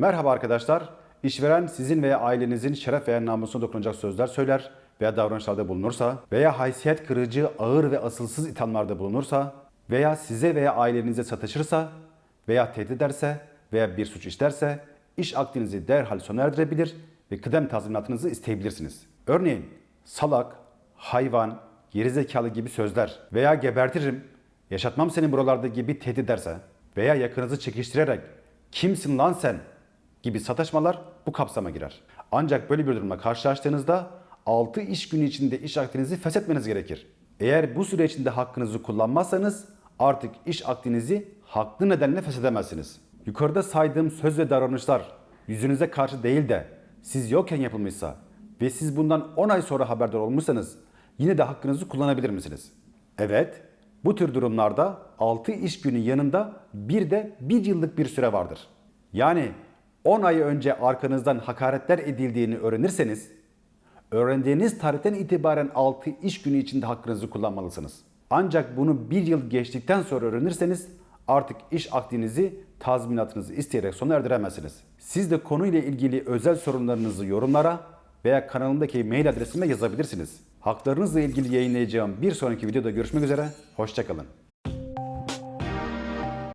Merhaba arkadaşlar. İşveren sizin veya ailenizin şeref veya namusuna dokunacak sözler söyler veya davranışlarda bulunursa veya haysiyet kırıcı, ağır ve asılsız ithamlarda bulunursa veya size veya ailenize sataşırsa veya tehdit ederse veya bir suç işlerse iş akdinizi derhal sona erdirebilir ve kıdem tazminatınızı isteyebilirsiniz. Örneğin salak, hayvan, gerizekalı gibi sözler veya gebertirim, yaşatmam seni buralarda gibi tehdit ederse veya yakınızı çekiştirerek kimsin lan sen gibi sataşmalar bu kapsama girer. Ancak böyle bir durumla karşılaştığınızda 6 iş günü içinde iş akdinizi feshetmeniz gerekir. Eğer bu süre içinde hakkınızı kullanmazsanız artık iş akdinizi haklı nedenle feshedemezsiniz. Yukarıda saydığım söz ve davranışlar yüzünüze karşı değil de siz yokken yapılmışsa ve siz bundan 10 ay sonra haberdar olmuşsanız yine de hakkınızı kullanabilir misiniz? Evet, bu tür durumlarda 6 iş günü yanında bir de 1 yıllık bir süre vardır. Yani 10 ay önce arkanızdan hakaretler edildiğini öğrenirseniz, öğrendiğiniz tarihten itibaren 6 iş günü içinde hakkınızı kullanmalısınız. Ancak bunu 1 yıl geçtikten sonra öğrenirseniz artık iş akdinizi, tazminatınızı isteyerek sona erdiremezsiniz. Siz de konuyla ilgili özel sorunlarınızı yorumlara veya kanalımdaki mail adresime yazabilirsiniz. Haklarınızla ilgili yayınlayacağım bir sonraki videoda görüşmek üzere, hoşçakalın.